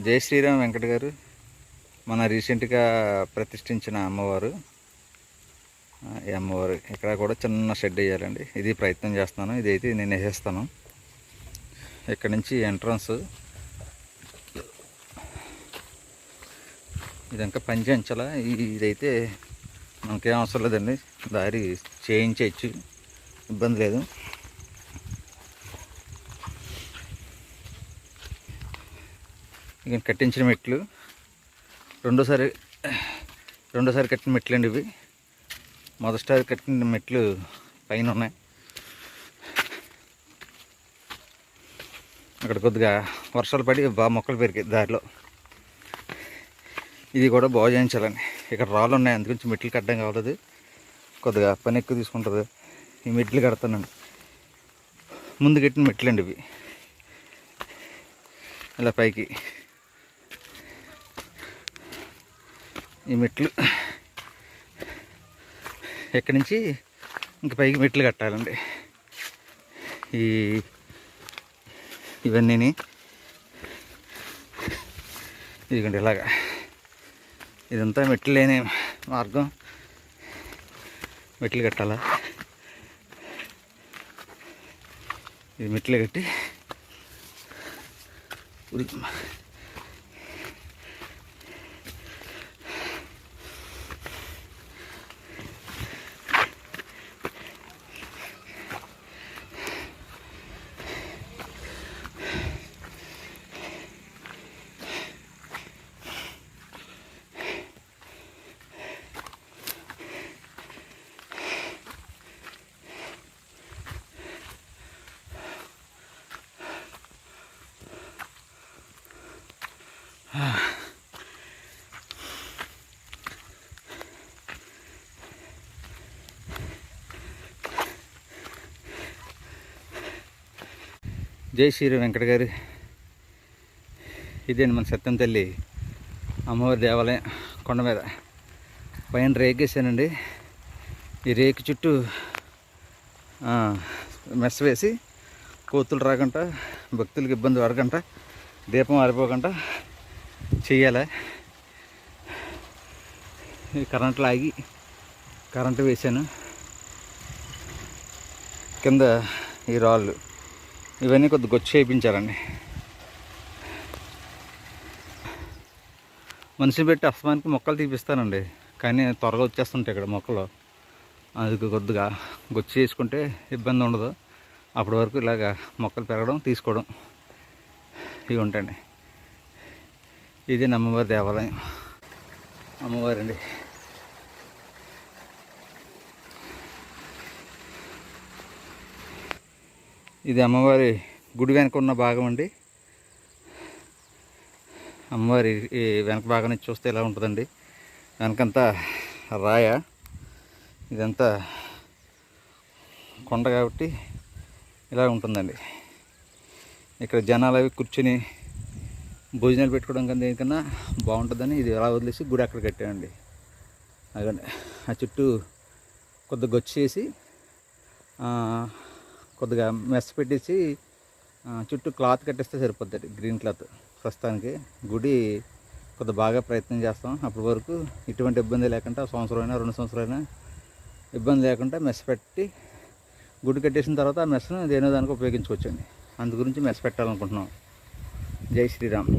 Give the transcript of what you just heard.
జై శ్రీరామ్ వెంకట గారు. మన రీసెంట్గా ప్రతిష్ఠించిన అమ్మవారు. ఈ అమ్మవారు ఇక్కడ కూడా చిన్న షెడ్ వేయాలండి. ఇది ప్రయత్నం చేస్తున్నాను. అయితే నేను వేసేస్తాను. ఇక్కడ నుంచి ఎంట్రన్స్. ఇది ఇంకా పంచంచల ఇదైతే మనకేం అవసరం లేదండి. దారి చేయించవచ్చు ఇబ్బంది లేదు. ఇక కట్టించిన మెట్లు. రెండోసారి రెండోసారి కట్టిన మెట్లు అండి ఇవి. మొదటిసారి కట్టిన మెట్లు పైన ఉన్నాయి. అక్కడ కొద్దిగా వర్షాలు పడి బాగా మొక్కలు పెరిగాయి దారిలో. ఇది కూడా బాగు చేయించాలని ఇక్కడ రాళ్ళు ఉన్నాయి అందుగురించి మెట్లు కట్టడం కావలేదు కొద్దిగా పని ఎక్కువ తీసుకుంటుంది. ఈ మెట్లు కడతానండి. ముందు కట్టిన మెట్లు అండి ఇవి. ఇలా పైకి ఈ మెట్లు ఎక్కడి నుంచి ఇంక పైకి మెట్లు కట్టాలండి. ఈ ఇవన్నీని ఇదిగండి ఇలాగా. ఇదంతా మెట్లు లేని మార్గం. మెట్లు కట్టాలా? ఇది మెట్లు కట్టి ఉరి జై శ్రీ వెంకట గారు. ఇదేండి మన సత్యం తల్లి అమ్మవారి దేవాలయం కొండ మీద. పైన రేకేసానండి. ఈ రేకు చుట్టూ మెస్ వేసి కోతులు రాకుండా భక్తులకు ఇబ్బంది పడకుండా దీపం ఆరిపోకుండా చెయ్యాలి కరెంట్ లాగి కరెంటు వేసాను కింద ఈ రాళ్ళు ఇవన్నీ కొద్ది గొచ్చి చేయించారండి మనిషి పెట్టి అస్తమానికి మొక్కలు తీపిస్తానండి. కానీ త్వరగా వచ్చేస్తుంటాయి ఇక్కడ మొక్కలు. అది కొద్దిగా గొచ్చి చేసుకుంటే ఇబ్బంది ఉండదు. అప్పటి వరకు ఇలాగ మొక్కలు పెరగడం తీసుకోవడం ఇవి ఉంటాయండి. ఇది అమ్మవారి దేవాలయం. అమ్మవారండి. ఇది అమ్మవారి గుడి వెనక ఉన్న భాగం అండి. అమ్మవారి ఈ వెనక భాగం నుంచి చూస్తే ఎలా ఉంటుందండి. వెనకంతా రాయ ఇదంతా కొండ కాబట్టి ఇలా ఉంటుందండి. ఇక్కడ జనాలు అవి కూర్చుని భోజనాలు పెట్టుకోవడం కన్నా దేనికన్నా బాగుంటుందని ఇది ఎలా వదిలేసి గుడి అక్కడ కట్టామండి అదండి ఆ చుట్టూ కొద్దిగా గొచ్చేసి కొద్దిగా మెస్ పెట్టేసి చుట్టూ క్లాత్ కట్టేస్తే సరిపోతుంది గ్రీన్ క్లాత్. ప్రస్తుతానికి గుడి కొద్ది బాగా ప్రయత్నం చేస్తాం. అప్పటి వరకు ఎటువంటి ఇబ్బంది లేకుండా సంవత్సరం అయినా రెండు సంవత్సరాలైనా ఇబ్బంది లేకుండా మెస్ పెట్టి గుడి కట్టేసిన తర్వాత ఆ మెస్ను దేనో దానికి ఉపయోగించుకోవచ్చండి. అందు గురించి మెస్ పెట్టాలనుకుంటున్నాం. జై శ్రీరామ్